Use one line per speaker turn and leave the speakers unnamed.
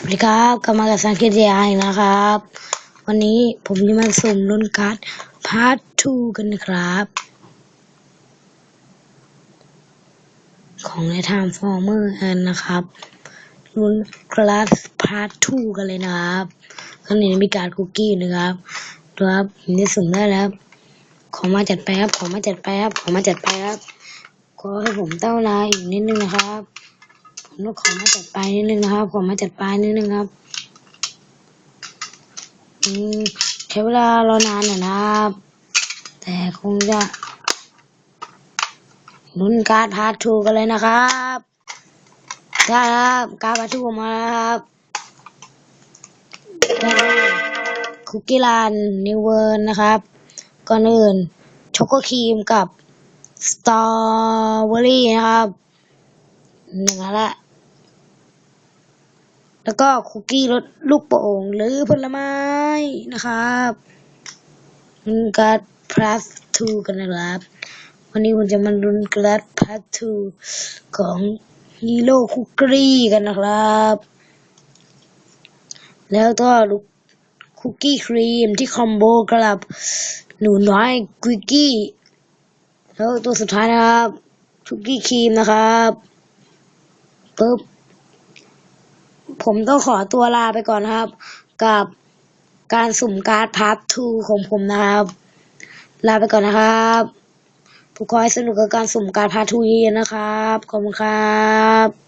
สวัสดีครับกลับมากับสังเกตยายนะครับ วันนี้ผมจะมาสุ่มรุ่นการ์ดพาร์ท2กันนะครับ ของในทางฟอร์เมอร์อันนะครับรุ่นคลาสพาร์ท2กันเลยนะครับข้างในมีการดคุกกี้อยู่นะครับดูครับผมจะสุ่มได้แล้วขอมาจัดไปครับขอมาจัดไปครับขอมาจัดไปครับขอให้ผมเต้าลายอีกนิดนึงนะครับ ผมต้องขอมาจัดไปนิดนึงนะครับ ขอมาจัดไปนิดนึงครับอืมใช้เวลารอนานหน่อยนะครับ แต่คงจะลุ้นการ์ดพาร์ททูกันเลยนะครับได้ครับการ์ดพาร์ททูมาแล้วครับคุกกี้รันนิวเวิร์นนะครับ ก่อนอื่นช็อกโกครีมกับสตรอเบอรี่นะครับหนึ่งอันละ แล้วก็คุกกี้รสลูกโป่งหรือผลไม้นะครับลุ้นการ์ดพลัสทูกันนะครับ วันนี้ผมจะมาลุ้นการ์ดพลัสทูของฮีโร่คุกกี้กันนะครับ แล้วก็ลูกคุกกี้ครีมที่คอมโบกับหนูน้อยกุกกี้แล้วตัวสุดท้ายนะครับคุกกี้ครีมนะครับปึ๊บ ผมต้องขอตัวลาไปก่อนนะครับ กับการสุ่มการ์ดพาร์ททูของผมนะครับ ลาไปก่อนนะครับผมขอให้สนุกกับการสุ่มการ์ดพาร์ททูเย็นนะครับ ขอบคุณครับ